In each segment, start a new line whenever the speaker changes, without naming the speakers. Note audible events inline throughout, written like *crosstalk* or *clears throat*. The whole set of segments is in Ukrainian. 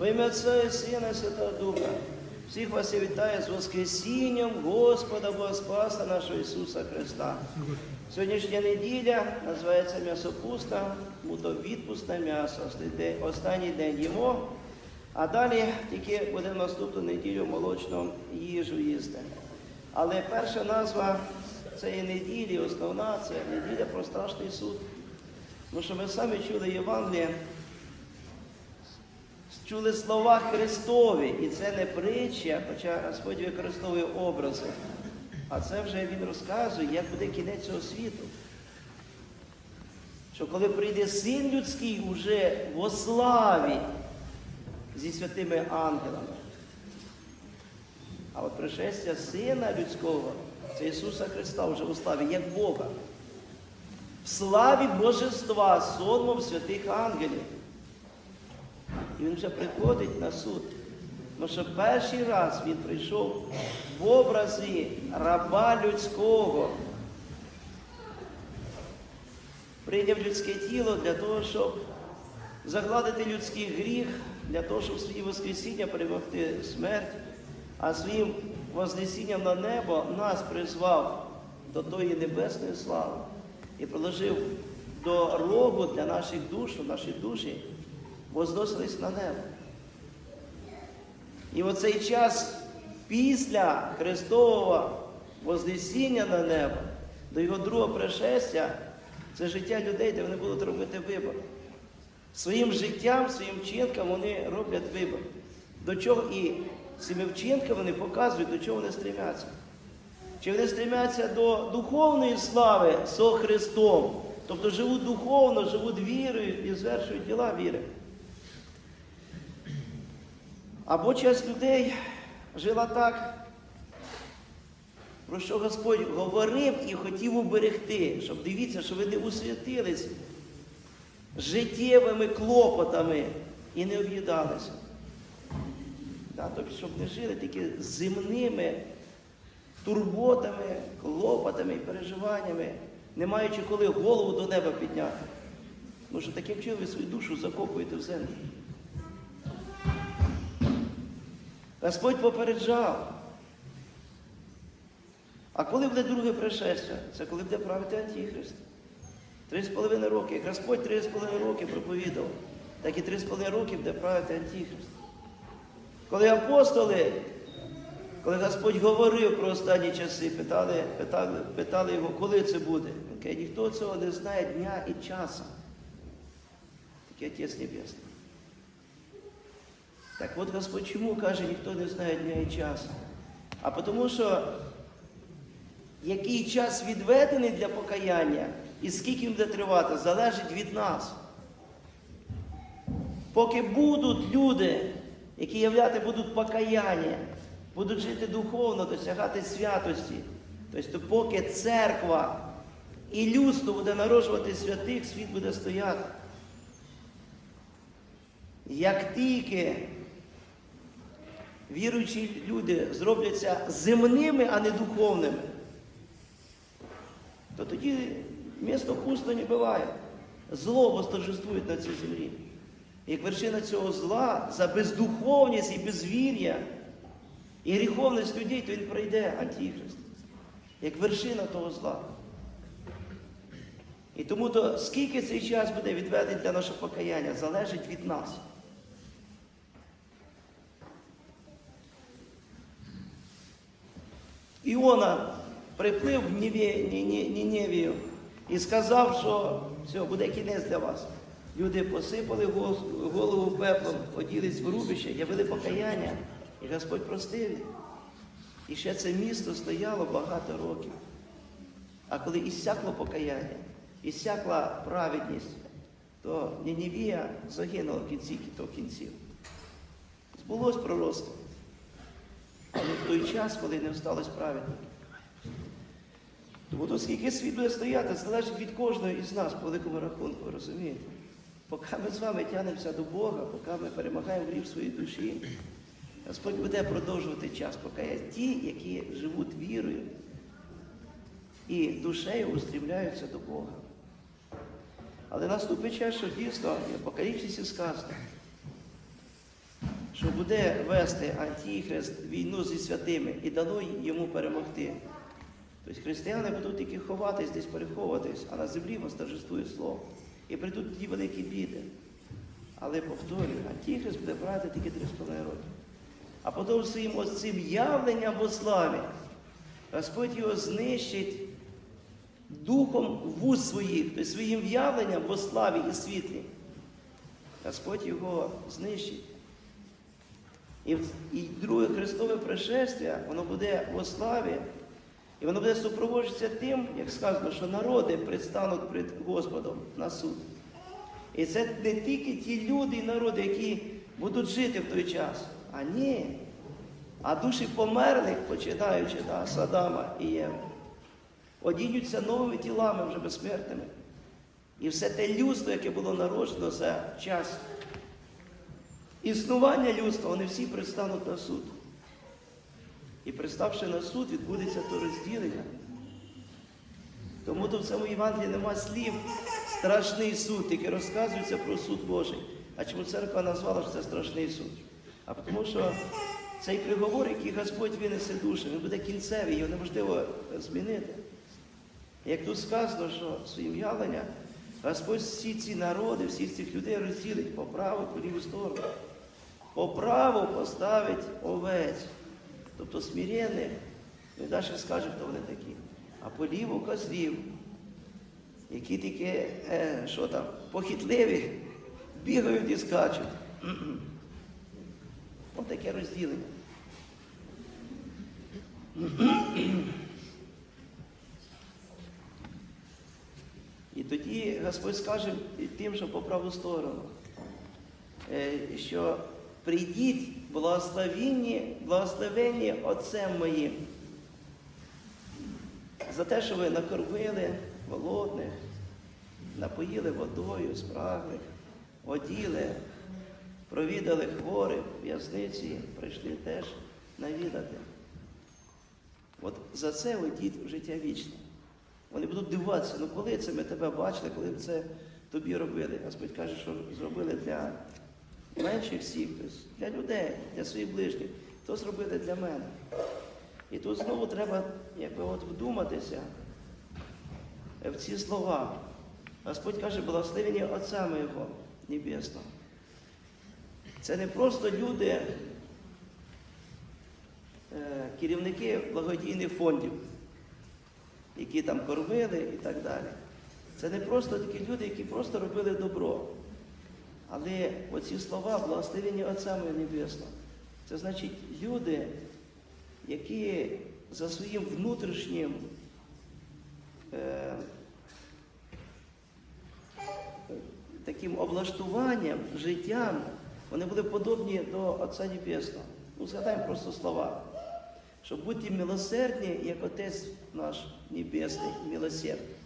Во ім'я Отця і Сина і Святого Духа. Всіх вас я вітаю з Воскресінням Господа Бога Спаса нашого Ісуса Христа. Сьогоднішня неділя називається м'ясопусна, то відпусне м'ясо. Останній день- їмо, а далі тільки буде наступну неділю молочну їжу їсти. Але перша назва цієї неділі, основна, це неділя про страшний суд. Тому що ми самі чули Євангеліє, чули слова Христові, і це не притча, хоча Господь використовує образи. А це вже Він розказує, як буде кінець цього світу. Що коли прийде син людський уже во славі зі святими ангелами. А от пришестя Сина Людського, це Ісуса Христа вже у славі, як Бога. В славі Божества, сонмом святих ангелів. І він вже приходить на суд. Тому що перший раз він прийшов в образі раба людського. Прийняв людське тіло для того, щоб загладити людський гріх, для того, щоб своє Воскресіння перемогти смерть, а своїм Вознесінням на небо нас призвав до тої небесної слави і проложив дорогу для наших душ, наші душі возносились на небо. І в цей час після Христового Вознесіння на небо, до його другого пришестя, це життя людей, де вони будуть робити вибор. Своїм життям, своїм вчинком вони роблять вибор. До чого і цими вчинками вони показують, до чого вони стремляться. Чи вони стремляться до духовної слави со Христом, тобто живуть духовно, живуть вірою і звершують діла віри. Або часть людей жила так, про що Господь говорив і хотів уберегти, щоб дивіться, що ви не усвятились життєвими клопотами і не об'їдалися. Да, тобто, щоб не жили тільки земними турботами, клопотами і переживаннями, не маючи коли голову до неба підняти. Тому що таким чином ви свою душу закопуєте в землю. Господь попереджав. А коли буде друге пришестя? Це коли буде правити Антихрист. Три з половиною роки. Як Господь три з половиною роки проповідав, так і три з половиною роки буде правити Антихрист. Коли апостоли, коли Господь говорив про останні часи, питали, питали, питали його, коли це буде. Він каже, ніхто цього не знає дня і часу. Такий Отець Небесний. Так от Господь чому каже, ніхто не знає дня і часу? А тому що який час відведений для покаяння і скільки буде тривати, залежить від нас. Поки будуть люди, які являти будуть покаяння, будуть жити духовно, досягати святості, тобто поки церква і людство буде народжувати святих, світ буде стояти. Як тільки віруючі люди зробляться земними, а не духовними, то тоді місто пусто не буває. Зло восторжествує на цій землі. Як вершина цього зла за бездуховність і безвір'я і гріховність людей, то він пройде Антихрист. Як вершина того зла. І тому то скільки цей час буде відведений для нашого покаяння, залежить від нас. Іона приплив в Ніневію і сказав, що все, буде кінець для вас. Люди посипали голову пеплом, оділись в рубище, явили покаяння, і Господь простив. І ще це місто стояло багато років. А коли іссякло покаяння, іссякла праведність, то Нінівія загинула в кінці кінців. Збулось пророцтво. Але в той час, коли не всталося праведників. Тому то скільки світ буде стояти, залежить від кожного із нас по великому рахунку, розумієте? Поки ми з вами тянемося до Бога, поки ми перемагаємо гріх своїй душі, Господь буде продовжувати час, поки є ті, які живуть вірою і душею устремляються до Бога. Але наступить час, що дійсно, Апокаліпсисі сказано, що буде вести Антихрист війну зі святими і дано йому перемогти. Тобто християни будуть тільки ховатись, десь переховуватись, а на землі восторжествує слово. І прийдуть ті великі біди. Але повторюю, Антихрист буде брати тільки 3,5 роки. А потім своїм цим явленням во славі Господь його знищить духом вуз своїх, тобто своїм явленням во славі і світлі. Господь його знищить. І, і друге Христове пришестя, воно буде во славі, і воно буде супроводжуватися тим, як сказано, що народи предстануть перед Господом на суд. І це не тільки ті люди і народи, які будуть жити в той час, а ні. А душі померлих, починаючи да, Садама і Єви, одінються новими тілами вже безсмертними. І все те людство, яке було народжено за час існування людства, вони всі пристануть на суд. І приставши на суд, відбудеться то розділення. Тому то в цьому Євангелії нема слів страшний суд, тільки розказується про суд Божий. А чому церква назвала, що це страшний суд? А тому що цей приговор, який Господь винесе душі, він буде кінцевий, його неможливо змінити. Як тут сказано, що своїм явленням Господь всі ці народи, всіх цих людей розділить по праву, по ліву сторону. По праву поставить овець, тобто смиренних, він далі скаже, хто вони такі. А по ліву козлів, які тільки, е, що там, похитливі, бігають і скачуть. Ось таке розділення. *clears throat* І тоді Господь скаже тим, що по праву сторону, е, що прийдіть благословенні, благословенні Отцем моїм. За те, що ви накормили голодних, напоїли водою спраглих, оділи, провідали хворих в'язниці, прийшли теж навідати. От за це одіть в життя вічне. Вони будуть дивуватися, ну коли це ми тебе бачили, коли б це тобі робили. Господь каже, що зробили для менших всіх, для людей, для своїх ближніх, то зробили для мене. І тут знову треба якби от вдуматися в ці слова. Господь каже, благословені Отця Моєго Небесного. Це не просто люди, е, керівники благодійних фондів, які там кормили і так далі. Це не просто такі люди, які просто робили добро. Але оці слова благословені Отця Моєго Небесного, це значить люди, які за своїм внутрішнім е, таким облаштуванням, життям, вони були подобні до Отця Небесного. Ну, згадаємо просто слова. Щоб бути милосердні, як Отець наш Небесний, милосердний.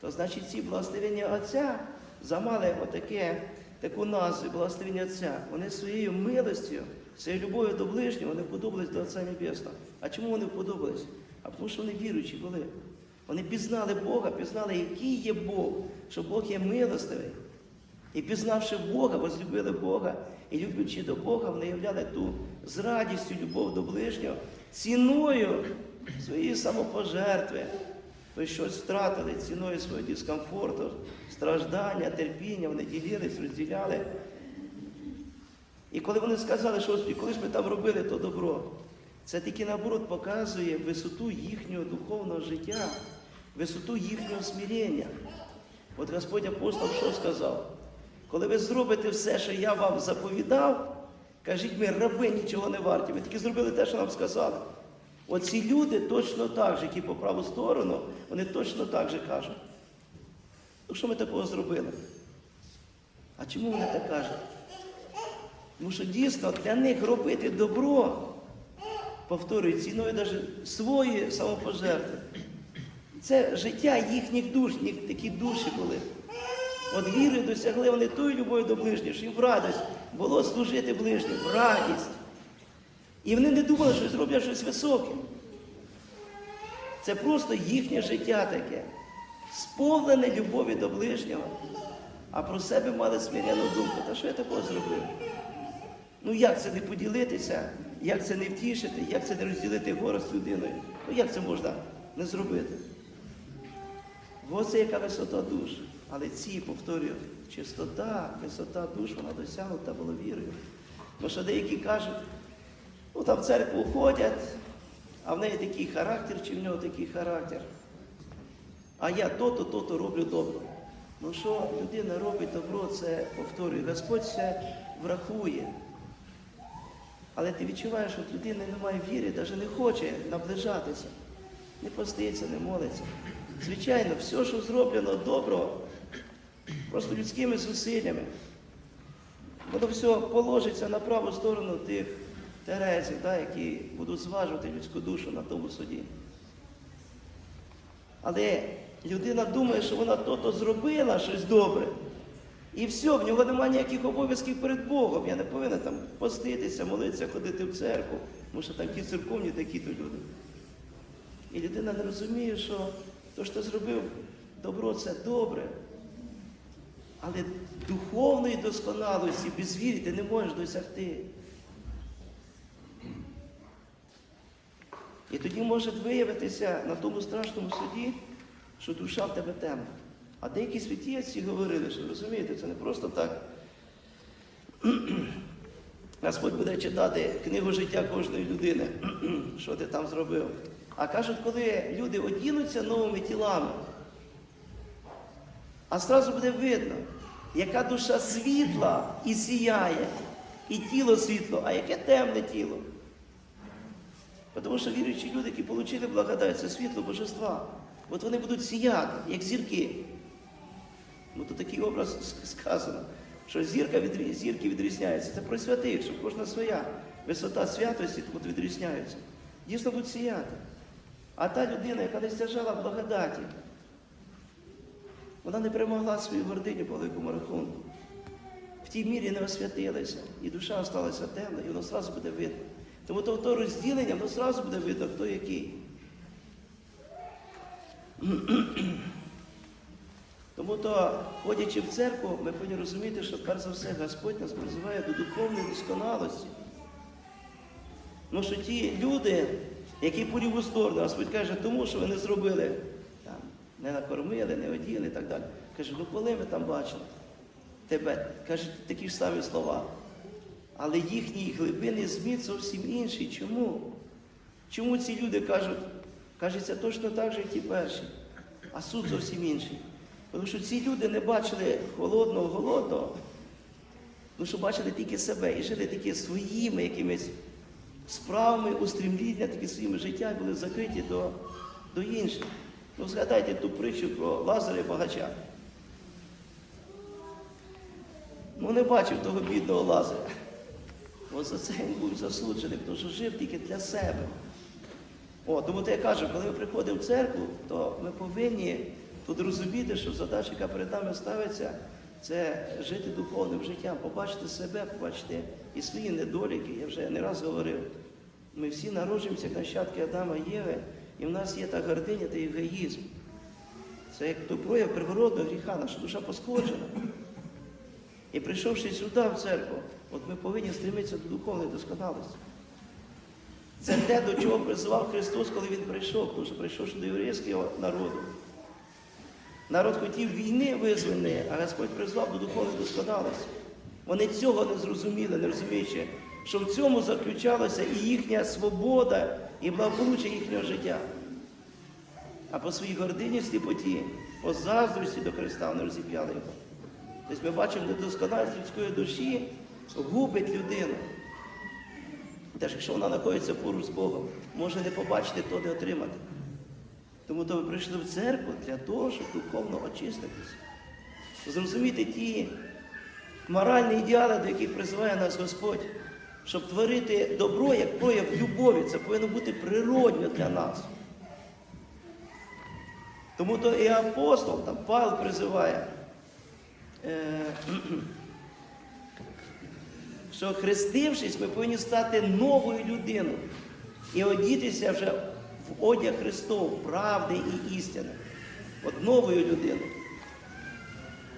То значить ці благословення Отця замали отаке, таку назву благословення Отця. Вони своєю милостю, своєю любов'ю до ближнього, вони подобались до Отця Небесного. А чому вони подобались? А тому що вони віруючі були. Вони пізнали Бога, пізнали, який є Бог, що Бог є милостивий. І пізнавши Бога, возлюбили Бога і люблячи до Бога, вони являли ту з радістю любов до ближнього, ціною своєї самопожертви. Тобто щось втратили ціною свого дискомфорту, страждання, терпіння, вони ділились, розділяли. І коли вони сказали, що Господи, коли ж ми там робили то добро, це тільки наоборот показує висоту їхнього духовного життя, висоту їхнього смирення. От Господь апостол що сказав? Коли ви зробите все, що я вам заповідав, кажіть ми, раби нічого не варті. Ви тільки зробили те, що нам сказали. Оці люди точно так же, які по праву сторону, вони точно так же кажуть. Ну що ми такого зробили? А чому вони так кажуть? Тому що дійсно для них робити добро, повторюю, ціною навіть свої самопожертви. Це життя їхніх душ, такі душі були. От віри досягли вони тої любові до ближніх, що їм в радість було служити ближнім, в радість. І вони не думали, що зроблять щось високе. Це просто їхнє життя таке, сповнене любові до ближнього, а про себе мали смиряну думку. Та що я такого зробив? Ну як це не поділитися, як це не втішити, як це не розділити горе з людиною? Ну як це можна не зробити? Ось яка висота душ. Але ці, повторюю, чистота, висота душ, вона досягнута була вірою. Бо що деякі кажуть, ну там в церкву ходять, а в неї такий характер, чи в нього такий характер. А я то-то, то-то роблю добро. Ну що людина робить добро, це повторюю, Господь все врахує. Але ти відчуваєш, що людина не має віри, навіть не хоче наближатися, не поститься, не молиться. Звичайно, все, що зроблено добро, просто людськими зусиллями, воно все положиться на праву сторону тих терезів, да, які будуть зважувати людську душу на тому суді. Але людина думає, що вона то-то зробила щось добре. І все, в нього немає ніяких обов'язків перед Богом. Я не повинен там поститися, молитися, ходити в церкву, тому що там ті церковні такі-то люди. І людина не розуміє, що то, що зробив добро, це добре. Але духовної досконалості без віри ти не можеш досягти. І тоді може виявитися на тому страшному суді, що душа в тебе темна. А деякі святі отці говорили, що розумієте, це не просто так. *clears throat* Господь буде читати книгу життя кожної людини, *clears throat* що ти там зробив. А кажуть, коли люди одінуться новими тілами, а зразу буде видно, яка душа світла і сіяє, і тіло світло, а яке темне тіло. Тому що віруючі люди, які отримали благодать, це світло Божества. От вони будуть сіяти, як зірки. Ну, то такий образ сказано, що зірка від зірки відрізняється. Це про святих, що кожна своя висота святості тут відрізняється. Дійсно будуть сіяти. А та людина, яка не стяжала в благодаті, вона не перемогла свою гординю по великому рахунку. В тій мірі не освятилася, і душа осталася темна, і воно одразу буде видно. Тому то, то розділення, воно одразу буде видно, хто який. *clears throat* Тому то, ходячи в церкву, ми повинні розуміти, що перш за все Господь нас призиває до духовної досконалості. Ну що ті люди, які по ліву сторону, Господь каже, тому що ви не зробили, там, не накормили, не оділи і так далі. Каже, ну коли ви там бачили тебе? Каже, такі ж самі слова. Але їхній глибинний зміст зовсім інший. Чому? Чому ці люди кажуть, кажеться точно так же, як ті перші, а суд зовсім інший. Тому що ці люди не бачили холодного, голодного, тому що бачили тільки себе і жили тільки своїми якимись справами, устремління, тільки своїми життями були закриті до, до інших. Ну, згадайте ту притчу про Лазаря і багача. Ну, не бачив того бідного Лазаря. Ось за це він був засуджений, тому що жив тільки для себе. О, тому то я кажу, коли ми приходимо в церкву, то ми повинні тут розуміти, що задача, яка перед нами ставиться, це жити духовним життям, побачити себе, побачити і свої недоліки. Я вже не раз говорив. Ми всі народжуємося як нащадки Адама і Єви, і в нас є та гординя та егоїзм. Це як той прояв приворотного гріха, наша душа пошкоджена. І прийшовши сюди, в церкву, от ми повинні стремитися до духовної досконалості. Це те, до чого призивав Христос, коли Він прийшов, тому що прийшов до єврейського народу. Народ хотів війни визвольної, а Господь призвав до духовної досконалості. Вони цього не зрозуміли, не розуміючи, що в цьому заключалася і їхня свобода, і благополуччя їхнього життя. А по своїй гордині, сліпоті, по заздрості до Христа вони розіп'яли його. Тобто ми бачимо недосконалість людської душі губить людину. Теж якщо вона знаходиться поруч з Богом, може не побачити, то не отримати. Тому то ви прийшли в церкву для того, щоб духовно очиститися. Зрозуміти ті моральні ідеали, до яких призиває нас Господь, щоб творити добро як прояв любові. Це повинно бути природньо для нас. Тому то і апостол, там Павел призиває, *clears throat* що хрестившись, ми повинні стати новою людиною і одітися вже в одяг Христов, правди і істини. От новою людиною.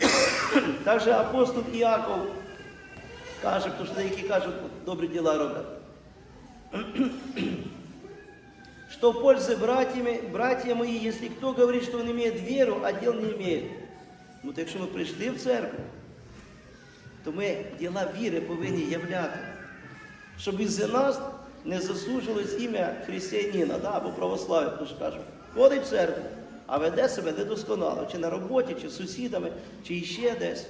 *clears throat* Також апостол Іаков Каже, тому що деякі кажуть, добрі діла роблять. *clears throat* Что пользы братьями, братья мои, если кто говорит, что он имеет веру, а дел не имеет? Ну, то якщо ми прийшли в церкву, то ми діла віри повинні являти, щоб із нас не заслужилось ім'я християнина да, або православ'я, тому що кажуть, ходить в церкву, а веде себе недосконало, чи на роботі, чи з сусідами, чи іще десь.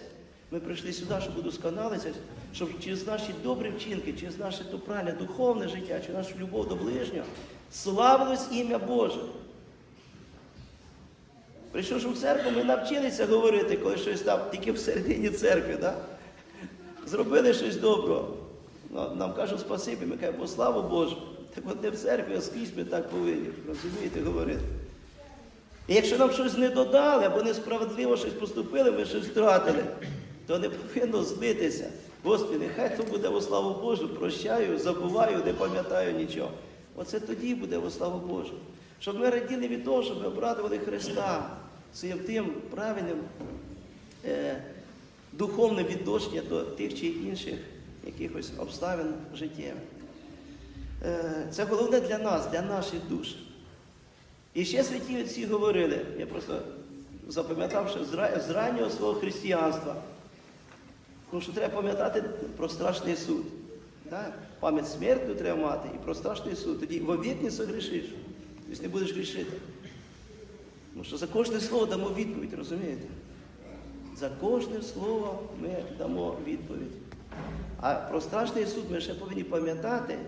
Ми прийшли сюди, щоб удосконалитися, щоб через наші добрі вчинки, через наше то правильне духовне життя, через нашу любов до ближнього, славилось ім'я Боже. Прийшовши в церкву, ми навчилися говорити, коли щось там тільки всередині церкви. Да? Зробили щось доброго. Ну, Нам кажуть спасибі, ми кажемо, «Бо слава Божу. Так от не в церкві, а скрізь ми так повинні, розумієте, говорити. І якщо нам щось не додали або несправедливо щось поступили, ми щось втратили, то не повинно злитися. Господи, нехай то буде во славу Божу, прощаю, забуваю, не пам'ятаю нічого. Оце тоді буде во славу Божу. Щоб ми раділи від того, щоб ми обрадували Христа своїм тим правильним е, духовним відношенням до тих чи інших якихось обставин життєвих. Е, це головне для нас, для наших душ. І ще святі отці говорили, я просто запам'ятав, що з раннього свого християнства, тому що треба пам'ятати про страшний суд. Так? Пам'ять смертну треба мати і про страшний суд. Тоді вовік не согрішиш, тобто не будеш грішити. Тому що за кожне слово дамо відповідь, розумієте? За кожне слово ми дамо відповідь. А про страшний суд ми ще повинні пам'ятати,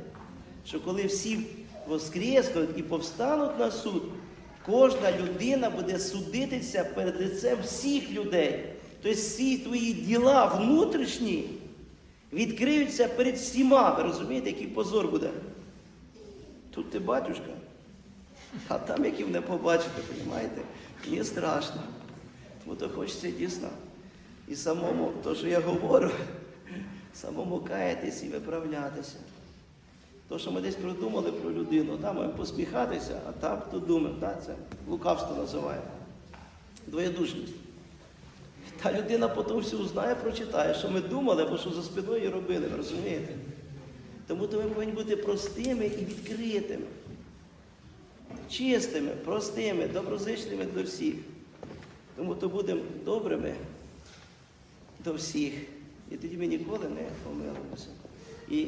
що коли всі воскреснуть і повстануть на суд, кожна людина буде судитися перед лицем всіх людей. Тобто всі твої діла внутрішні відкриються перед всіма. Ви розумієте, який позор буде? Тут ти батюшка, а там яким не побачите, розумієте? Мені страшно. Тому то хочеться дійсно і самому, то, що я говорю, самому каятись і виправлятися. То, що ми десь придумали про людину, там маємо посміхатися, а там то думаємо. Да? Це лукавство називає. Двоєдушність. Та людина потім все узнає, прочитає, що ми думали, або що за спиною робили, розумієте? Тому то ми повинні бути простими і відкритими, чистими, простими, доброзичливими до всіх. Тому то будемо добрими до всіх. І тоді ми ніколи не помилимося. І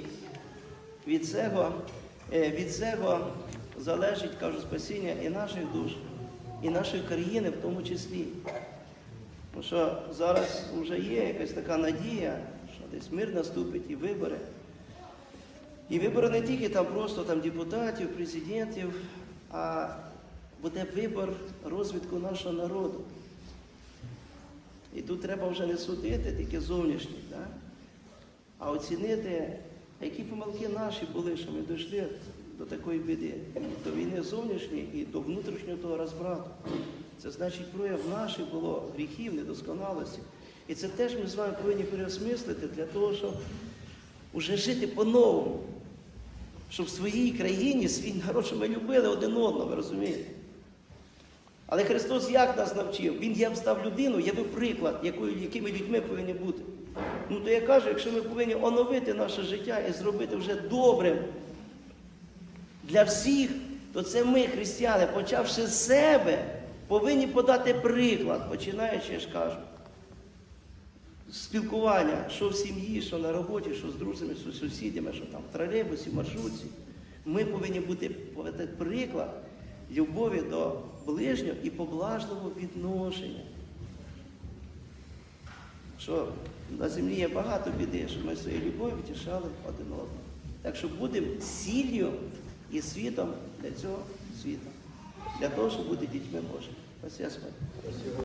від цього, е, від цього залежить, кажу, спасіння і наших душ, і нашої країни в тому числі. Тому що зараз вже є якась така надія, що десь мир наступить і вибори. І вибори не тільки там просто там депутатів, президентів, а буде вибор розвитку нашого народу. І тут треба вже не судити тільки зовнішні, да? а оцінити, які помилки наші були, що ми дійшли до такої біди, до війни зовнішньої і до внутрішнього того розбрату. Це значить прояв наших було гріхів, недосконалості. І це теж ми з вами повинні переосмислити для того, щоб уже жити по-новому. Щоб в своїй країні свій народ, щоб ми любили один одного, ви розумієте? Але Христос як нас навчив? Він я став людину, явив приклад, якою, якими людьми повинні бути. Ну то я кажу, якщо ми повинні оновити наше життя і зробити вже добрим для всіх, то це ми, християни, почавши з себе, повинні подати приклад, починаючи, я ж кажу, спілкування, що в сім'ї, що на роботі, що з друзями, що з сусідями, що там в тролейбусі, маршрутці. Ми повинні бути приклад любові до ближнього і поблажливого відношення. Що на землі є багато біди, щоб ми своєю любов'ю тішали один одного. Так що будемо сіллю і світом для цього світу, для того, щоб бути дітьми Божими. Ось